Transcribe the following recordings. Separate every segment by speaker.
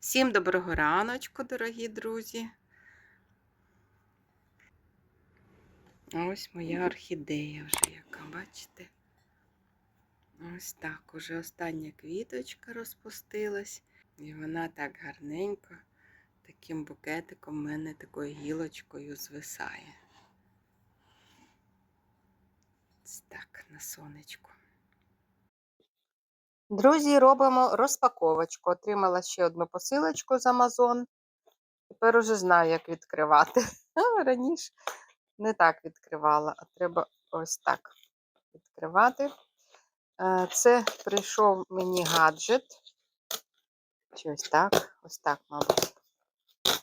Speaker 1: Всім доброго раночку, дорогі друзі. Ось моя орхідея вже, яка, бачите? Ось так, уже остання квіточка розпустилась, і вона так гарненько, таким букетиком в мене такою гілочкою звисає. Ось так, на сонечку. Друзі, робимо розпаковочку. Отримала ще одну посилочку з Amazon. Тепер уже знаю, як відкривати. Раніше не так відкривала, а треба ось так відкривати. Е, Це прийшов мені гаджет. Чи ось так, ось так, мабуть.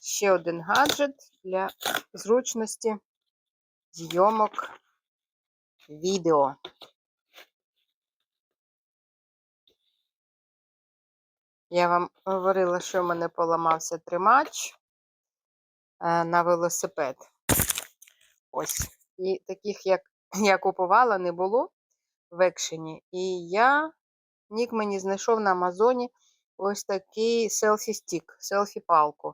Speaker 1: Ще один гаджет для зручності зйомок відео. Я вам говорила, що в мене поламався тримач е, на велосипед. Ось. І таких, як я купувала, не було в екшені. І я, Нік мені знайшов на Амазоні ось такий селфі-стік, селфі-палку.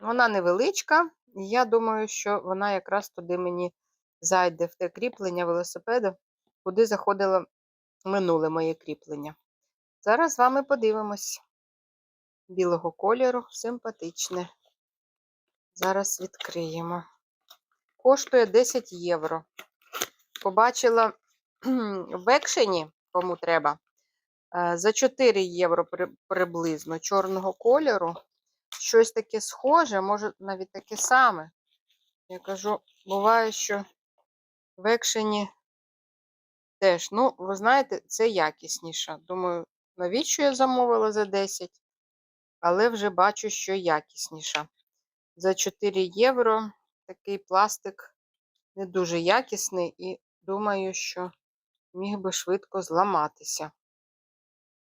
Speaker 1: Вона невеличка, і я думаю, що вона якраз туди мені зайде в те кріплення велосипеда, куди заходило минуле моє кріплення. Зараз з вами подивимось. Білого кольору, симпатичне. Зараз відкриємо. Коштує 10 євро. Побачила в екшені, кому треба, е, за 4 євро приблизно чорного кольору. Щось таке схоже, може навіть таке саме. Я кажу, буває, що в екшені теж, ну, ви знаєте, це якісніше. Думаю, навіщо я замовила за 10? Але вже бачу, що якісніша. За 4 євро такий пластик не дуже якісний і думаю, що міг би швидко зламатися.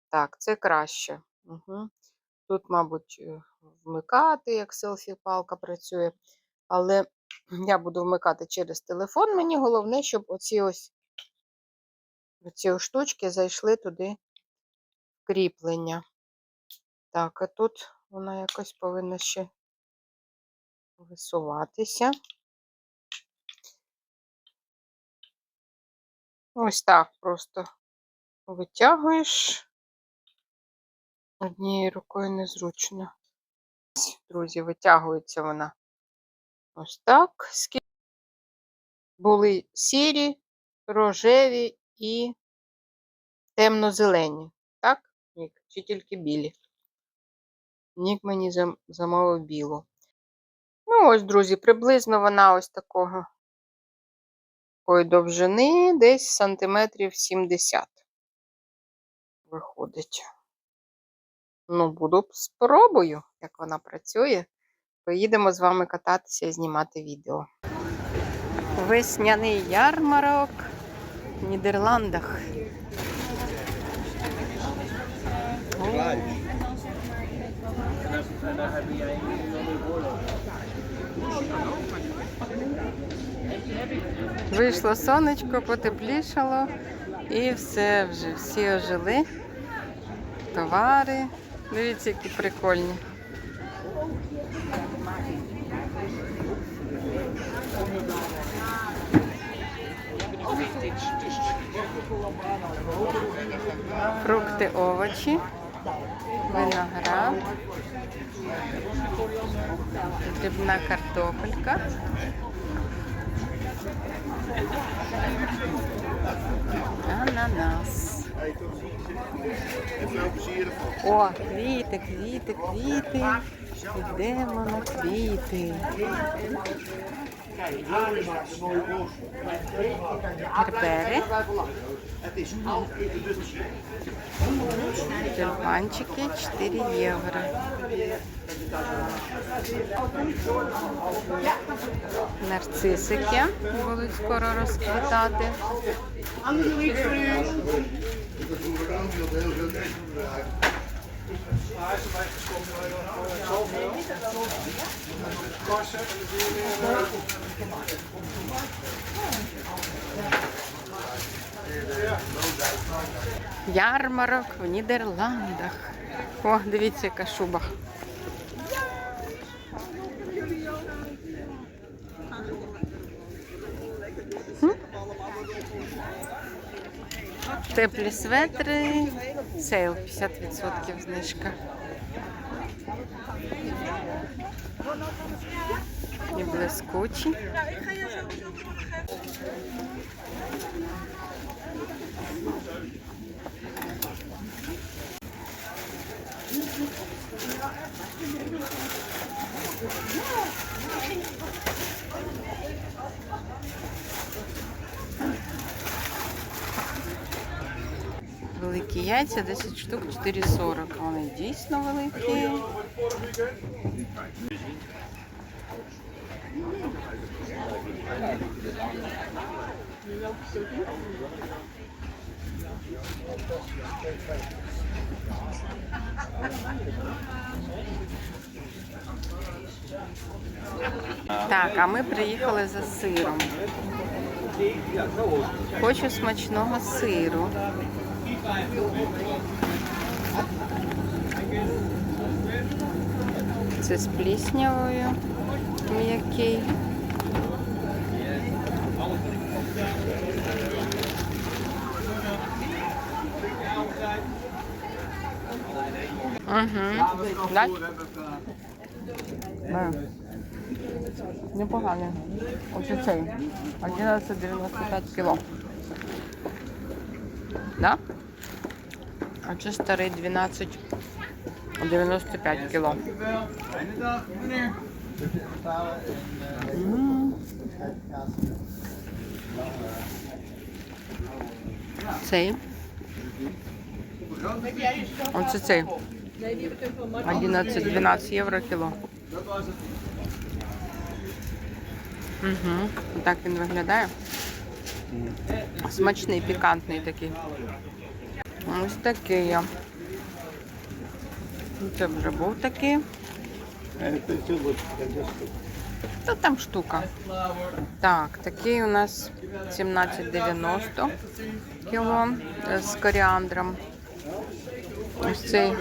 Speaker 1: Так, це краще. Угу. Тут, мабуть, е, вмикати, як селфі-палка працює. Але я буду вмикати через телефон. Мені головне, щоб оці ось оці штучки зайшли туди в кріплення. Так, а тут вона якось повинна ще висуватися. Ось так просто витягуєш. Однією рукою незручно. Друзі, витягується вона ось так. Скільки були сірі, рожеві і темно-зелені. Так? Нік? Чи тільки білі? Нік мені зам- замовив білу. Ну, ось, друзі, приблизно вона ось такого такої довжини, десь сантиметрів 70 виходить. Ну, буду спробую, як вона працює. Поїдемо з вами кататися і знімати відео. Весняний ярмарок в Нідерландах. Вийшло сонечко, потеплішало і все вже, всі ожили. Товари. Дивіться, які прикольні. Фрукти, овочі, виноград, дрібна картопелька. Ананас. О, квіти, квіти, квіти. Йдемо на квіти. Гербери. Тюльпанчики 4 євро. Нарцисики будуть скоро розквітати. Ярмарок в Нідерландах. О, дивіться, яка шуба. Теплі светри, сейл 50% знижка. І блискучі. Великі яйця, 10 штук 4,40. Вони дійсно великі. Так, а ми приїхали за сиром. Хочу смачного сиру. Це з пліснявою м'який. Угу. Да? Да. Непоганий. Ось цей. 11,95 кіло. Да? А це старий 12,95 кіло. М. Цей. Оце цей. 11-12 євро кіло. Угу. Так він виглядає. Смачний, пікантний такий. Ось такий я. Це вже був такий. Та там штука. Так, такий у нас 17,90 кіло е, з коріандром. Ось цей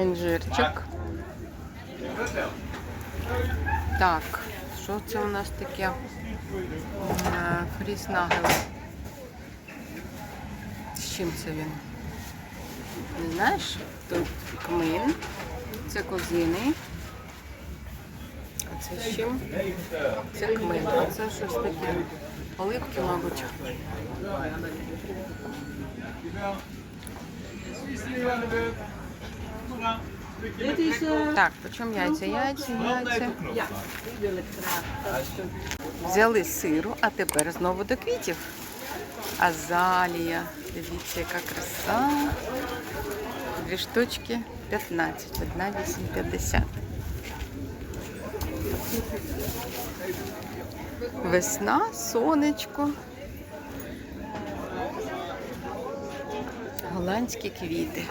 Speaker 1: інжирчик. Так, що це у нас таке? Е, Фріс нагел. З чим це він? Не знаєш? Тут кмин, це козиний. А це з чим? Це кмин, а це щось таке. Оливки, мабуть. Так, по чому яйця? Яйця, яйця.
Speaker 2: is een
Speaker 1: Взяли сиру, а тепер знову до квітів. Азалія. Дивіться, яка краса. Дві штучки 15, одна 8,50. Весна, сонечко. Голландські квіти.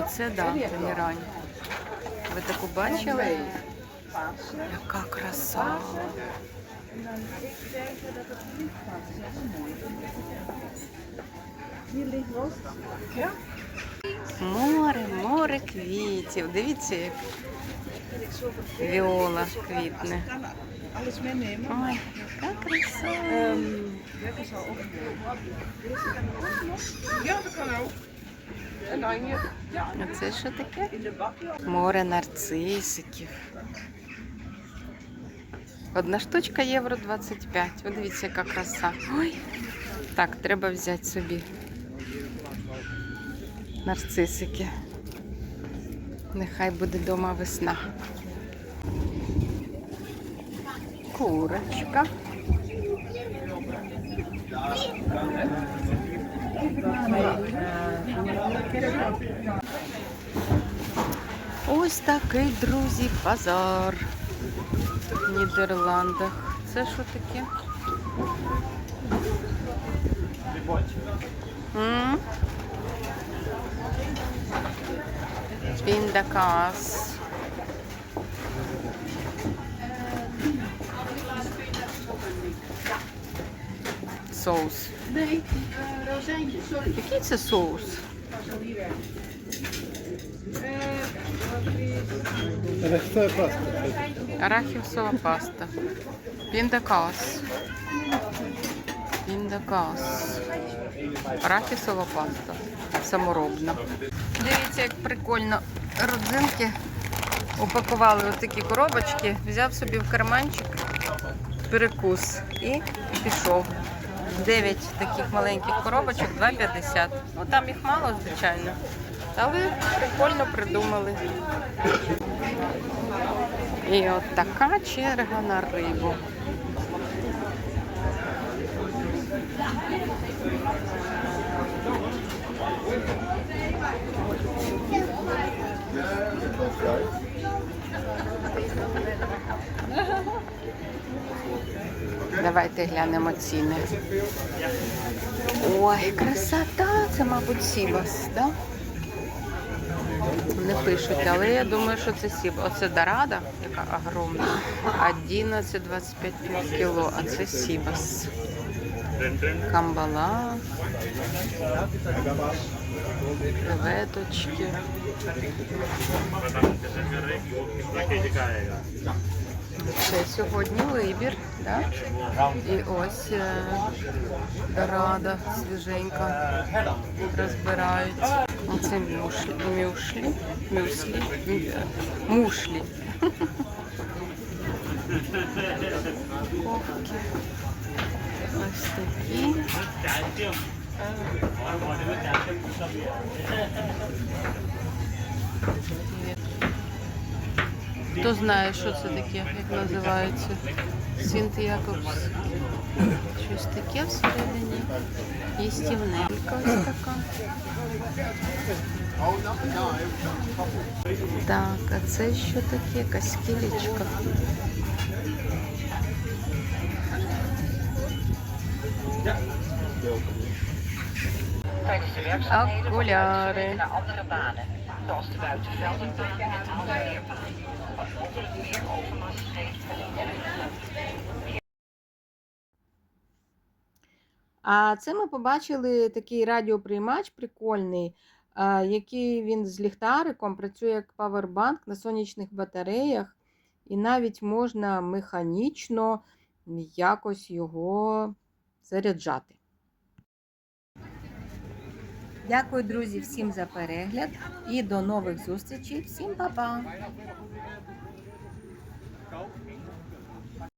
Speaker 1: Оце да, герань. Ви таку бачили? Яка краса. Море, море квітів. Дивіться, як віола квітне.
Speaker 2: Alles meenemen.
Speaker 1: Ой, яка краса.
Speaker 2: Lekker zo op. Ja, dat kan ook. En dan ja,
Speaker 1: А це що таке? Море нарцисиків. Одна штучка євро 25. Ви дивіться, яка краса. Ой. Так, треба взяти собі нарцисики. Нехай буде дома весна. Курочка. Ось такий, друзі, базар в Нідерландах. Це що таке? Піндакас. Соус. Який це соус?
Speaker 3: Речна паста.
Speaker 1: Арахісова паста. Піндакас. Арахісова паста. Саморобна. Дивіться, як прикольно родзинки упакували в такі коробочки, взяв собі в карманчик перекус і пішов. Дев'ять таких маленьких коробочок, 2,50. Ну там їх мало, звичайно. Але прикольно придумали. І от така черга на рибу. Давайте глянемо ціни. Ой, красота! Це, мабуть, Сібас, так? Да? Не пишуть, але я думаю, що це сіб. Оце Дорада, яка огромна. 11,25 кіло, а це Сібас. Камбала. Креветочки. Це сьогодні вибір, да? І ось е, Дорада свіженька розбирають. Оце мюшлі, мюшлі, мюслі, мушлі. Ковки. Ось такі. Хто знає, що це таке, як називається? Сінт Якобс. Щось таке всередині. Їстівненька ось така. Так, а це що таке? Якась кілечка. Окуляри. А це ми побачили такий радіоприймач прикольний, який він з ліхтариком працює як павербанк на сонячних батареях, і навіть можна механічно якось його заряджати. Дякую, друзі, всім за перегляд і до нових зустрічей. Всім па-па!